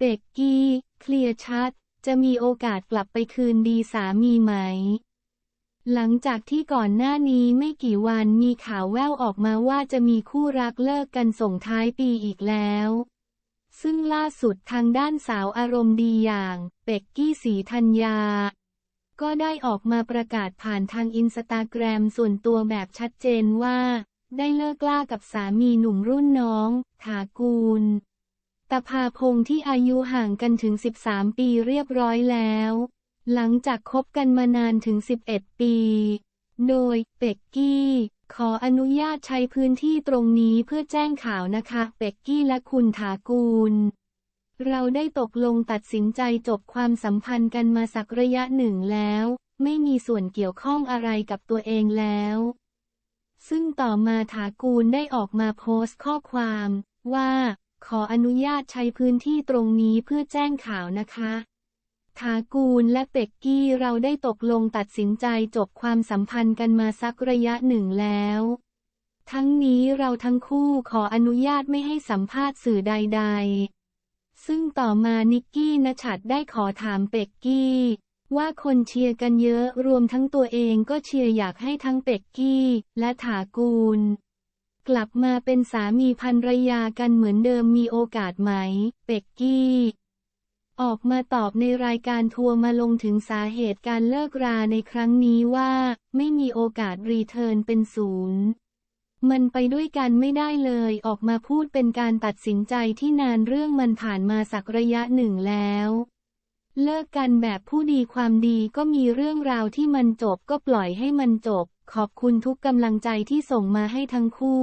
เบกกี้ เคลียร์ชัด จะมีโอกาสกลับไปคืนดีสามีไหม หลังจากที่ก่อนหน้านี้ไม่กี่วันมีข่าวแว่วออกมาว่าจะมีคู่รักเลิกกันส่งท้ายปีอีกแล้ว ซึ่งล่าสุดทางด้านสาวอารมณ์ดีอย่างเป็กกี้สีธัญญา ก็ได้ออกมาประกาศผ่านทางอินสตาแกรมส่วนตัวแบบชัดเจนว่า ได้เลิกล่ากับสามีหนุ่มรุ่นน้อง ถากูล ตะพาพงษ์ที่อายุห่างกันถึง 13 ปีเรียบร้อยแล้ว หลังจากคบกันมานานถึง 11 ปี โดยเป็กกี้ ขออนุญาตใช้พื้นที่ตรงนี้เพื่อแจ้งข่าวนะคะเป็กกี้และคุณถากูล เราได้ตกลงตัดสินใจจบความสัมพันธ์กันมาสักระยะหนึ่งแล้ว ไม่มีส่วนเกี่ยวข้องอะไรกับตัวเองแล้ว ซึ่งต่อมาถากูลได้ออกมาโพสต์ข้อความว่า ขออนุญาตใช้พื้นที่ตรงนี้เพื่อแจ้งข่าวนะคะถากูลและเป็กกี้เราได้ตกลงตัดสินใจจบความสัมพันธ์กันมาสักระยะหนึ่งแล้ว ทั้งนี้เราทั้งคู่ขออนุญาตไม่ให้สัมภาษณ์สื่อใด ๆ ซึ่งต่อมานิกกี้นชัดได้ขอถามเป็กกี้ ว่าคนเชียร์กันเยอะรวมทั้งตัวเองก็เชียร์อยากให้ทั้งเป็กกี้ และถากูล กลับมาเป็นสามีภรรยากันเหมือนเดิมมีโอกาสไหม เป็กกี้ ออกมาตอบในรายการทัวร์มาลงถึงสาเหตุการเลิกราในครั้งนี้ว่า ไม่มีโอกาสรีเทิร์นเป็นศูนย์มันไปด้วยกันไม่ได้เลยออกมาพูดเป็นการตัดสินใจที่นานเรื่องมันผ่านมาสักระยะหนึ่งแล้ว เลิกกันแบบผู้ดีความดีก็มีเรื่องราวที่มันจบก็ปล่อยให้มันจบ ขอบคุณทุกกำลังใจที่ส่งมาให้ทั้งคู่